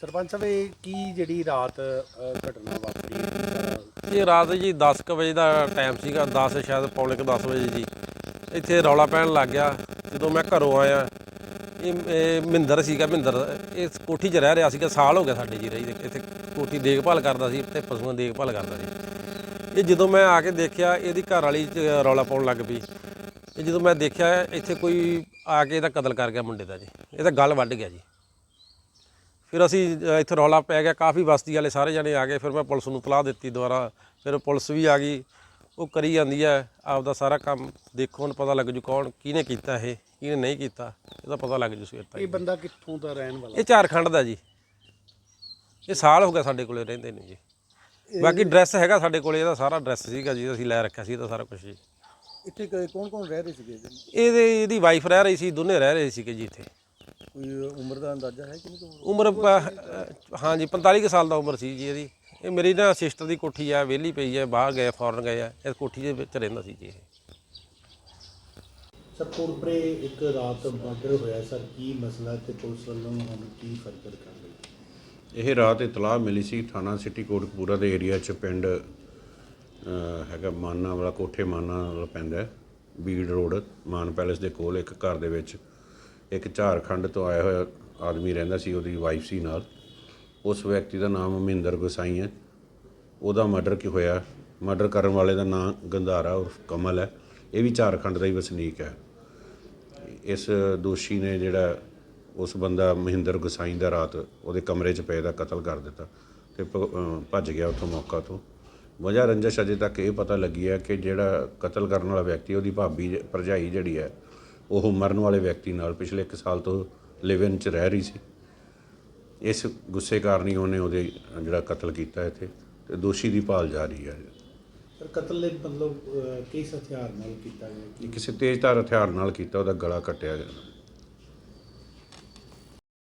ਸਰਪੰਚ ਸਾਹਿਬ ਇਹ ਕੀ ਜਿਹੜੀ ਰਾਤ ਅ, ਘਟਨਾ ਵਾਪਰੀ? ਹੈ? ਇਹ ਰਾਤ ਜੀ 10 ਕੁ ਵਜੇ ਦਾ ਟਾਈਮ ਸੀਗਾ 10 ਸ਼ਾਇਦ ਪੌਣੇ ਕੁ 10 ਵਜੇ ਜੀ। ਇੱਥੇ ਰੌਲਾ ਪੈਣ ਲੱਗ ਗਿਆ ਜਦੋਂ ਮੈਂ ਘਰੋਂ ਆਇਆ। ਇਹ ਇਹ ਮਹਿੰਦਰ ਸੀਗਾ ਮਹਿੰਦਰ ਇਸ ਕੋਠੀ 'ਚ ਰਹਿ ਰਿਹਾ ਸੀਗਾ ਸਾਲ ਹੋ ਗਿਆ ਸਾਡੇ ਜੀ ਰਹੀ ਇੱਥੇ। ਕੋਠੀ ਦੇਖਭਾਲ ਕਰਦਾ ਸੀ ਤੇ ਪਸ਼ੂਆਂ ਦੀ ਦੇਖਭਾਲ ਕਰਦਾ ਸੀ। ਇਹ ਜਦੋਂ ਮੈਂ ਆ ਕੇ ਦੇਖਿਆ ਇਹਦੀ ਘਰ ਵਾਲੀ 'ਚ ਰੌਲਾ ਪਾਉਣ ਲੱਗ ਪਈ। ਇਹ ਜਦੋਂ ਮੈਂ ਦੇਖਿਆ ਇੱਥੇ ਕੋਈ ਆ ਕੇ ਇਹਦਾ ਕਤਲ ਕਰ ਗਿਆ ਮੁੰਡੇ ਦਾ ਜੀ। ਇਹਦਾ ਗਲ ਵੱਢ ਗਿਆ ਜੀ। ਫਿਰ ਅਸੀਂ ਇੱਥੇ ਰੌਲਾ ਪੈ ਗਿਆ ਕਾਫੀ ਬਸਤੀ ਵਾਲੇ ਸਾਰੇ ਜਣੇ ਆ ਗਏ ਫਿਰ ਮੈਂ ਪੁਲਿਸ ਨੂੰ ਤਲਾਹ ਦਿੱਤੀ ਦੁਬਾਰਾ ਫਿਰ ਪੁਲਿਸ ਵੀ ਆ ਗਈ। ਉਹ ਕਰੀ ਜਾਂਦੀ ਹੈ ਆਪਦਾ ਸਾਰਾ ਕੰਮ ਦੇਖੋ ਹੁਣ ਪਤਾ ਲੱਗ ਜੂ ਕੌਣ ਕਿਹਨੇ ਕੀਤਾ ਇਹ ਕਿਹਨੇ ਨਹੀਂ ਕੀਤਾ ਇਹਦਾ ਪਤਾ ਲੱਗ ਜੂ ਸਵੇਰ ਇਹ ਬੰਦਾ ਕਿੱਥੋਂ ਦਾ ਰਹਿਣ ਵਾਲਾ? ਇਹ ਝਾਰਖੰਡ ਦਾ ਜੀ। ਇਹ ਸਾਲ ਹੋ ਗਿਆ ਸਾਡੇ ਕੋਲੇ ਰਹਿੰਦੇ ਨੇ ਜੀ। ਬਾਕੀ ਡਰੈਸ ਹੈਗਾ ਸਾਡੇ ਕੋਲੇ ਇਹਦਾ ਸਾਰਾ ਡਰੈਸ ਸੀਗਾ ਜੀ ਅਸੀਂ ਲੈ ਰੱਖਿਆ ਸੀ ਇਹਦਾ ਸਾਰਾ ਕੁਝ ਜੀ। ਇੱਥੇ ਕੌਣ ਕੌਣ ਰਹਿ ਰਹੇ ਸੀਗੇ? ਇਹਦੇ ਇਹਦੀ ਵਾਈਫ ਰਹਿ ਰਹੀ ਸੀ ਦੋਨੇ ਰਹਿ ਰਹੇ ਸੀਗੇ ਜੀ ਇੱਥੇ। ਕੋਈ ਉਮਰ ਦਾ ਅੰਦਾਜ਼ਾ ਹੈ ਕਿ ਨਹੀਂ? ਉਮਰ ਪ- ਅਹ ਹਾਂਜੀ 45 ਕੁ ਸਾਲ ਦਾ ਉਮਰ ਸੀ ਜੀ ਇਹਦੀ। ਇਹ ਮੇਰੀ ਨਾ ਸਿਸਟਰ ਦੀ ਕੋਠੀ ਆ ਵਿਹਲੀ ਪਈ ਹੈ ਬਾਹਰ ਗਏ ਫੌਰਨ ਗਏ ਆ। ਇਸ ਕੋਠੀ ਦੇ ਵਿੱਚ ਰਹਿੰਦਾ ਸੀ ਜੀ ਇਹ। ਸਰ ਕੋਟਪਰੇ ਇੱਕ ਰਾਤ ਮਰਡਰ ਹੋਇਆ ਸਰ। ਕੀ ਮਸਲਾ ਤੇ ਪੁਲਿਸ ਵੱਲੋਂ ਹੁਣ ਕੀ ਫਰਦਰ ਕਰ ਰਹੀ ਇਹ ਰਾਤ ਇਤਲਾਹ ਮਿਲੀ ਸੀ ਥਾਣਾ ਸਿਟੀ ਕੋਟਕਪੂਰਾ ਦੇ ਏਰੀਆ 'ਚ ਪਿੰਡ ਅ, ਹੈਗਾ ਮਾਨਾ ਵਾਲਾ ਕੋਠੇ ਮਾਨਾ ਵਾਲਾ ਪੈਂਦਾ ਹੈ, ਬੀੜ ਰੋਡ ਮਾਨ ਪੈਲੇਸ ਦੇ ਕੋਲ ਇੱਕ ਘਰ ਦੇ ਵਿੱਚ। ਇੱਕ ਝਾਰਖੰਡ ਤੋਂ ਆਇਆ ਹੋਇਆ ਆਦਮੀ ਰਹਿੰਦਾ ਸੀ, ਉਹਦੀ ਵਾਈਫ ਸੀ ਨਾਲ। ਉਸ ਵਿਅਕਤੀ ਦਾ ਨਾਮ ਮਹਿੰਦਰ ਗੁਸਾਈ ਹੈ। ਉਹਦਾ ਮਰਡਰ ਕੀ ਹੋਇਆ? ਮਰਡਰ ਕਰਨ ਵਾਲੇ ਦਾ ਨਾਮ ਗੰਧਾਰਾ ਉਰਫ ਕਮਲ ਹੈ। ਇਹ ਵੀ ਝਾਰਖੰਡ ਦਾ ਹੀ ਵਸਨੀਕ ਹੈ। ਇਸ ਦੋਸ਼ੀ ਨੇ ਜਿਹੜਾ ਉਸ ਬੰਦਾ ਮਹਿੰਦਰ ਗੁਸਾਈ ਦਾ ਰਾਤ ਉਹਦੇ ਕਮਰੇ 'ਚ ਪਏ ਦਾ ਕਤਲ ਕਰ ਦਿੱਤਾ ਤੇ ਭੱਜ ਗਿਆ ਉੱਥੋਂ ਮੌਕਾ ਤੋਂ। ਵਜ੍ਹਾ ਰੰਜਸ਼ ਅਜੇ ਤੱਕ ਇਹ ਪਤਾ ਲੱਗੀ ਹੈ ਕਿ ਜਿਹੜਾ ਕਤਲ ਕਰਨ ਵਾਲਾ ਵਿਅਕਤੀ ਉਹਦੀ ਭਾਬੀ ਭਰਜਾਈ ਜਿਹੜੀ ਹੈ ਉਹ ਮਰਨ ਵਾਲੇ ਵਿਅਕਤੀ ਨਾਲ ਪਿਛਲੇ 1 ਸਾਲ ਤੋਂ ਲਿਵ ਇਨ 'ਚ ਰਹਿ ਰਹੀ ਸੀ। ਇਸ ਗੁੱਸੇ ਕਾਰਨ ਹੀ ਉਹਨੇ ਉਹਦੇ ਜਿਹੜਾ ਕਤਲ ਕੀਤਾ ਇੱਥੇ ਤੇ ਦੋਸ਼ੀ ਦੀ ਭਾਲ ਜਾਰੀ ਹੈ। ਸਰ ਕਤਲ ਦੇ ਮਤਲਬ ਕਿਸ ਹਥਿਆਰ ਨਾਲ ਕੀਤਾ ਗਿਆ? ਕਿਸੇ ਤੇਜ਼ਧਾਰ ਹਥਿਆਰ ਨਾਲ ਕੀਤਾ ਉਹਦਾ ਗਲਾ ਕੱਟਿਆ ਗਿਆ।